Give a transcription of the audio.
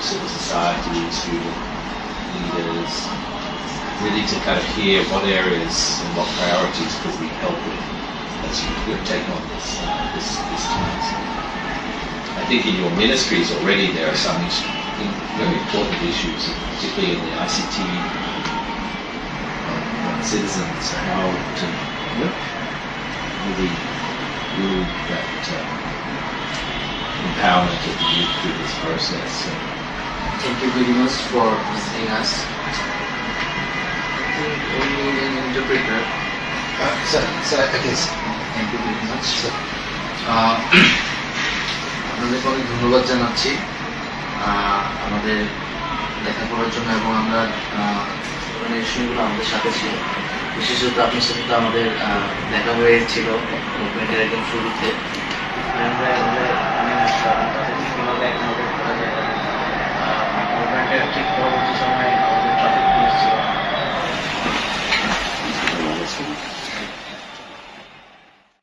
civil society, to leaders, really to kind of hear what areas and what priorities could we help with as you, you're taking on this, uh, this, this task. I think in your ministries already there are some is- in- very important issues, particularly in the ICT uh, citizens, how to really move that uh, empowerment of the youth through this process. So, Thank you very much for visiting us. I think we need an interpreter. Uh, so I guess Thank you very much. আহ, আপনাদেরকে অনেক ধন্যবাদ জানাচ্ছি আমাদের দেখা করার জন্য এবং আমরা আহ, মানে আমাদের সাথে ছিল বিশেষত আপনার সাথে তো আমাদের দেখা হয়েছিল মুভমেন্টের একদম শুরুতে আমরা